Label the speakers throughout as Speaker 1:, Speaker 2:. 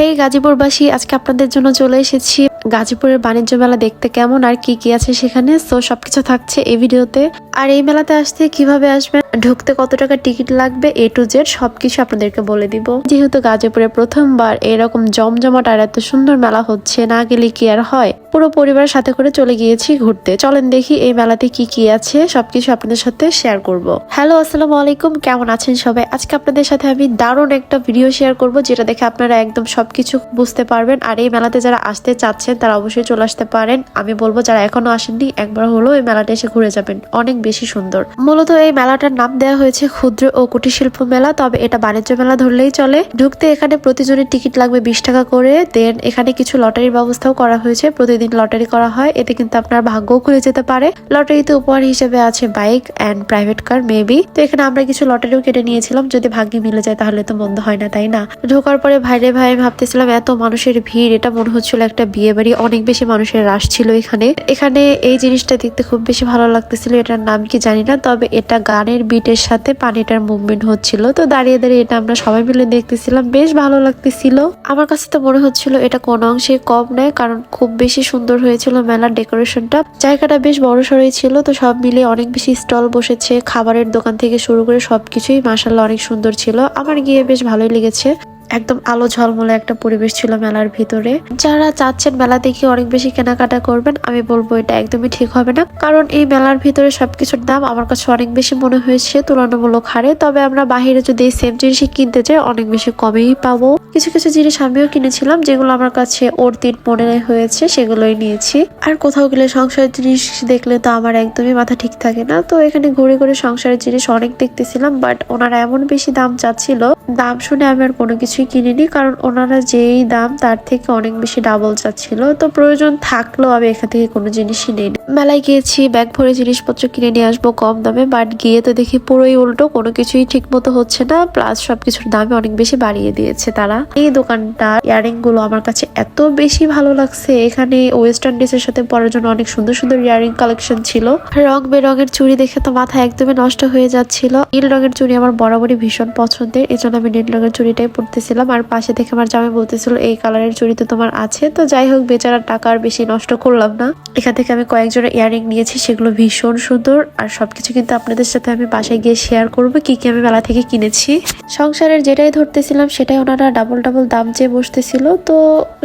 Speaker 1: হেই গাজীপুরবাসী, আজকে আপনাদের জন্য চলে এসেছি গাজীপুরের বাণিজ্য মেলা দেখতে কেমন আর কি কি আছে সেখানে। সো সবকিছু থাকছে এই ভিডিওতে। আর এই মেলাতে আসতে কীভাবে আসবেন, ঢুকতে কত টাকা টিকিট লাগবে এ টু জেড সবকিছু আপনাদেরকে বলে দিব। যেহেতু গাজীপুরে প্রথমবার এরকম জমজমাট আর এত সুন্দর মেলা হচ্ছে, না গেলে কি আর হয়? পুরো পরিবারের সাথে করে চলে গিয়েছি ঘুরতে। চলেন দেখি এই মেলাতে কি কি আছে, সবকিছু আপনাদের সাথে শেয়ার করব। হ্যালো আসসালামু আলাইকুম, কেমন আছেন সবাই? আজকে আপনাদের সাথে আমি দারুণ একটা ভিডিও শেয়ার করব, যেটা দেখে আপনারা একদম সবকিছু বুঝতে পারবেন। আর এই মেলাতে যারা আসতে চাচ্ছেন, তারা অবশ্যই চলে আসতে পারেন। আমি বলব, যারা এখনও আসেননি, একবার হলো এই মেলাটা এসে ঘুরে যাবেন। অনেক বেশি সুন্দর। মূলত এই মেলাটার নাম দেওয়া হয়েছে ক্ষুদ্র ও কুটির শিল্প মেলা, তবে এটা বাণিজ্য মেলা ধরলেই চলে। ঢুকতে এখানে প্রতিজনের টিকিট লাগবে বিশ টাকা করে, দেন এখানে কিছু লটারির ব্যবস্থাও করা হয়েছে প্রতিদিন। লটারি করা হয়, এতে কিন্তু আপনার ভাগ্যও খুলে যেতে পারে। লটারিতে উপহার হিসেবে আছে bike and private car maybe তো এখানে আমরা কিছু লটারিও কেটে নিয়েছিলাম, যদি ভাগ্যে মিলে যায় তাহলে তো মন্দ হয় না, তাই না? ঢোকার পরে ভাইরে ভাই ভাবতেছিলাম, এত মানুষের ভিড়, এটা মনে হচ্ছিল একটা বিয়ে বাড়ি, অনেক বেশি মানুষের রাশ ছিল এখানে। এখানে এই জিনিসটা দেখতে খুব বেশি ভালো লাগতেছিল, এটার নাম কি জানি না, তবে এটা গানের বিটের সাথে পানিটার মুভমেন্ট হচ্ছিল। তো দাঁড়িয়ে দাঁড়িয়ে এটা আমরা সবাই মিলে দেখতেছিলাম, বেশ ভালো লাগতেছিল। আমার কাছে তো মনে হচ্ছিল এটা কোন অংশে কম নেয়, কারণ খুব বেশি সুন্দর হয়েছিল মেলার ডেকোরেশনটা। জায়গাটা বেশ বড় সড়ই ছিল, তো সব মিলে অনেক বেশি স্টল বসেছে, খাবারের দোকান থেকে শুরু করে সবকিছুই মাসাল্লাহ অনেক সুন্দর ছিল। আমার গিয়ে বেশ ভালোই লেগেছে। একদম আলো ঝলমলে একটা পরিবেশ ছিল মেলার ভিতরে। যারা চাচ্ছেন মেলা দেখে অনেক বেশি কেনাকাটা করবেন, আমি বলব এটা একদমই ঠিক হবে না। কারণ এই মেলার ভিতরে সবকিছুর দাম আমার কাছে অনেক বেশি মনে হয়েছে, তুলনামূলক হারে। তবে আমরা বাহিরে যদি এই সেম জিনিসই কিনতে চাই অনেক বেশি কমেই পাবো। কিছু কিছু জিনিস আমিও কিনেছিলাম, যেগুলো আমার কাছে ওর তিন মনে হয়েছে, সেগুলোই নিয়েছি। আর কোথাও গেলে সংসারের জিনিস দেখলে তো আমার একদমই মাথা ঠিক থাকে না। তো এখানে ঘুরে ঘুরে সংসারের জিনিস অনেক দেখতেছিলাম বাট ওনারা এমন বেশি দাম চাচ্ছিল, দাম শুনে আমি আর কোনো কিছুই কিনিনি, কারণ ওনারা যেই দাম তার থেকে অনেক বেশি ডাবল চাচ্ছিল। তো প্রয়োজন থাকলেও আমি এখান থেকে কোনো জিনিসই নেই মেলায় গিয়েছি, ব্যাগ ভরে জিনিসপত্র কিনে নিয়ে আসব কম দামে বাট গিয়ে তো দেখি পুরোই উল্টো, কোনো কিছুই ঠিক মতো হচ্ছে না প্লাস সবকিছুর দামে অনেক বেশি বাড়িয়ে দিয়েছে তারা। এই দোকানটা ইয়ারিংগুলো আমার কাছে এত বেশি ভালো লাগছে। এখানে ওয়েস্টার্ন ড্রেসের সাথে পরার জন্য অনেক সুন্দর সুন্দর ইয়ারিং কালেকশন ছিল। রং বেরঙের চুড়ি দেখে তো মাথা একদমই নষ্ট হয়ে যাচ্ছিল। নীল রঙের চুড়ি আমার বরাবরই ভীষণ পছন্দের এই জন্য আমি নীল রঙের চুড়িটাই পরতেছিলাম আর পাশে থেকে আমার জামাই বলতেছিল, এই কালারের চুড়ি তো তোমার আছে। তো যাই হোক বেচারা টাকা আর বেশি নষ্ট করলাম না। এখান থেকে আমি কয়েকজোড়া ইয়ারিং নিয়েছি, সেগুলো ভীষণ সুন্দর। আর সবকিছু কিন্তু আপনাদের সাথে আমি বাসায় গিয়ে শেয়ার করব, কি কি আমি মেলা থেকে কিনেছি। সংসারের যেটাই ধরতেছিলাম, সেটাই ওনারা ডাবল ডাবল দাম চেয়ে বসতেছিল। তো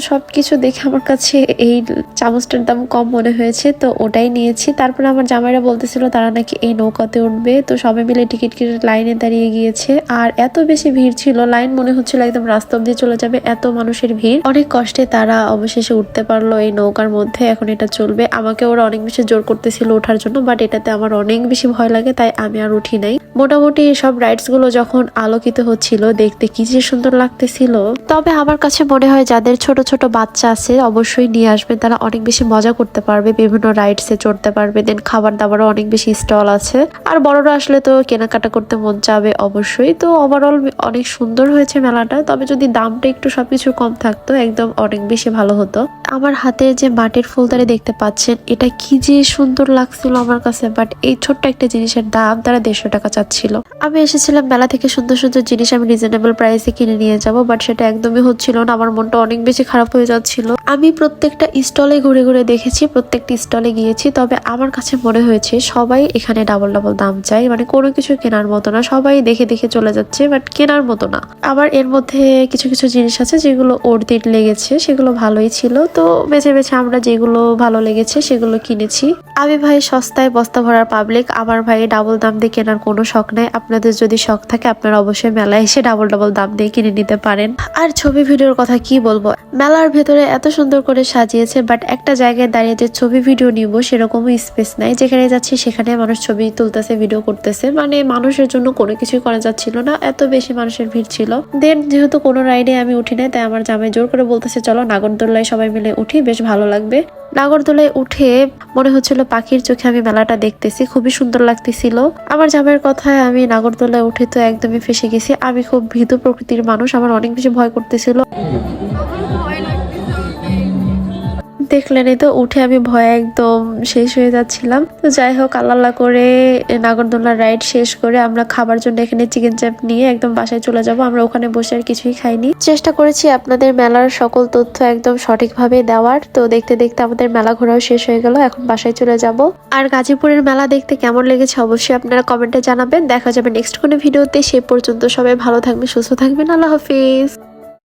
Speaker 1: সবকিছু দেখে আমার কাছে এই চামচটার দাম কম মনে হয়েছে, তো ওটাই নিয়েছি। তারপরে আমার জামাইরা বলতেছিল, তারা নাকি এই নৌকাতে উঠবে। তো সবাই মিলে টিকিট কেটে লাইনে দাঁড়িয়ে গিয়েছে। আর এত বেশি ভিড় ছিল, লাইন মনে হচ্ছিল একদম রাস্তা অব্দি চলে যাবে, এত মানুষের ভিড়। অনেক কষ্টে তারা অবশেষে উঠতে পারল এই নৌকার মধ্যে, এখন এটা চলবে। আমাকে ওরা অনেক বেশি জোর করতেছিল ওঠার জন্য বাট এটাতে আমার অনেক বেশি ভয় লাগে, তাই আমি আর উঠি নাই। মোটামুটি সব রাইডসগুলো যখন আলোকিত হচ্ছিল, দেখতে কি যে সুন্দর লাগতেছিল। তবে আমার কাছে মনে হয় যাদের ছোট ছোট বাচ্চা আছে, অবশ্যই নিয়ে আসবেন তারা অনেক বেশি মজা করতে পারবে, বিভিন্ন রাইডস চড়তে পারবে। দেন খাবার দাবারও অনেক বেশি স্টল আছে। আর বড়রা আসলে তো কেনাকাটা করতে মন চাবে অবশ্যই। তো ওভারঅল অনেক সুন্দর হয়েছে মেলাটা। তবে যদি দামটা একটু সবকিছু কম থাকতো, একদম অনেক বেশি ভালো হতো। আমার হাতে যে মাটির ফুলদারি দেখতে পাচ্ছেন, এটা কি যে সুন্দর লাগছিল আমার কাছে। বাট এই ছোট্ট একটা জিনিসের দাম, তারা দেড়শো টাকা চাচ্ছিল আমি এসেছিলাম মেলা থেকে সুন্দর সুন্দর জিনিস আমি রিজনেবল প্রাইসে কিনে নিয়ে যাব বাট সেটা একদমই হচ্ছিল না। আমার মনটা অনেক বেশি খারাপ হয়ে যাচ্ছিল। আমি প্রত্যেকটা স্টলে ঘুরে ঘুরে দেখেছি, প্রত্যেকটা স্টলে গিয়েছি, তবে আমার কাছে মনে হয়েছে সবাই এখানে ডাবল ডাবল দাম চাই মানে কোনো কিছু কেনার মতো না, সবাই দেখে দেখে চলে যাচ্ছে বাট কেনার মতো না। আবার এর মধ্যে কিছু কিছু জিনিস আছে যেগুলো ওর দিন লেগেছে, সেগুলো ভালোই ছিল। তো বেছে বেছে আমরা যেগুলো ভালো লেগেছে সেগুলো কিনেছি। আমি ভাই সস্তায় বস্তা ভরার পাবলিক আমার ভাই ডাবল দাম দিয়ে কেনার কোনো শখ নাই, আপনাদের যদি শখ থাকে, আপনারা অবশ্যই মেলায় এসে ডাবল ডাবল দাম দিয়ে কিনে নিতে পারেন। আর ছবি ভিডিওর কথা কি বলব? মেলার ভেতরে এত সুন্দর করে সাজিয়েছে বাট একটা জায়গায় দাঁড়িয়ে যে ছবি ভিডিও নিব, সেরকমও স্পেস নাই। যেখানে যাচ্ছি, সেখানে মানুষ ছবি তুলতেছে ভিডিও করতেছে। মানে মানুষের জন্য কোনো কিছুই করা যাচ্ছিল না, এত বেশি মানুষের ভিড় ছিল। দেন যেহেতু কোনো রাইডে আমি উঠি নাই, তাই আমার জামাই জোর করে বলতেছে, চলো নাগরদোল্লায় সবাই মিলে উঠি, বেশ ভালো লাগবে। নাগরদোলায় উঠে মনে হচ্ছিল পাখির চোখে আমি মেলাটা দেখতেছি, খুবই সুন্দর লাগতেছিল। আমার জামাইয়ের কথায় আমি নাগরদোলায় উঠে তো একদমই ফেসে গেছি। আমি খুব ভীত প্রকৃতির মানুষ, আমার অনেক বেশি ভয় করতেছিল। দেখলেনই তো, উঠে আমি ভয়ে একদম শেষ হয়ে যাচ্ছিলাম। তো যাই হোক, আল্লাহ করে নাগরদোলনা রাইড শেষ করে আমরা খাবার জন্য এখানে চিকেন চাপ নিয়ে একদম বাসায় চলে যাব। আমরা ওখানে বসে আর কিছুই খাইনি। চেষ্টা করেছি আপনাদের মেলার সকল তথ্য একদম সঠিকভাবে দেওয়ার। তো দেখতে দেখতে আমাদের মেলা ঘোরাও শেষ হয়ে গেল, এখন বাসায় চলে যাব। আর গাজীপুরের মেলা দেখতে কেমন লেগেছে অবশ্যই আপনারা কমেন্টে জানাবেন। দেখা যাবে নেক্সট কোনো ভিডিওতে সে পর্যন্ত সবাই ভালো থাকবে সুস্থ থাকবেন। আল্লাহ হাফিজ।